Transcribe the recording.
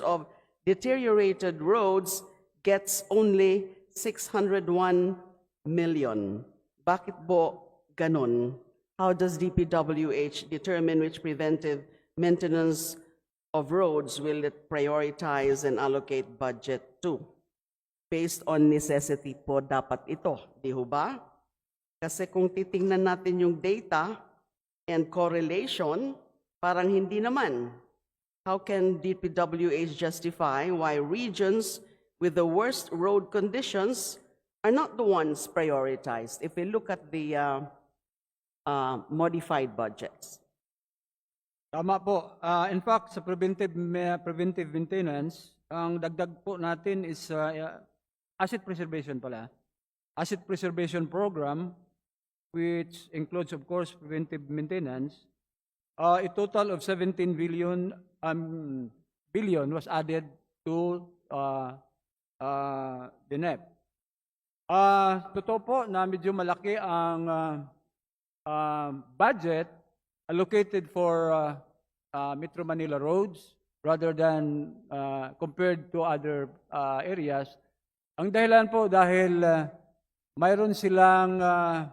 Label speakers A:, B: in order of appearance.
A: of deteriorated roads gets only 601 million. Bakit po ganon? How does DPWH determine which preventive maintenance of roads will it prioritize and allocate budget to? Based on necessity po dapat ito, di ho ba? Kasi kung titingnan natin yung data and correlation, parang hindi naman. How can DPWH justify why regions with the worst road conditions are not the ones prioritized? If we look at the uh, uh, modified budgets.
B: Tama po. Ah, in fact, sa preventive, ma- preventive maintenance, ang dagdag po natin is ah, ah, asset preservation pala. Asset preservation program, which includes, of course, preventive maintenance. Uh, a total of 17 billion, um, billion was added to uh, uh, the NEP. Ah, totoo po na medyo malaki ang ah, ah, budget allocated for uh, uh, Metro Manila roads rather than uh, compared to other uh, areas. Ang dahilan po dahil uh, mayroon silang uh,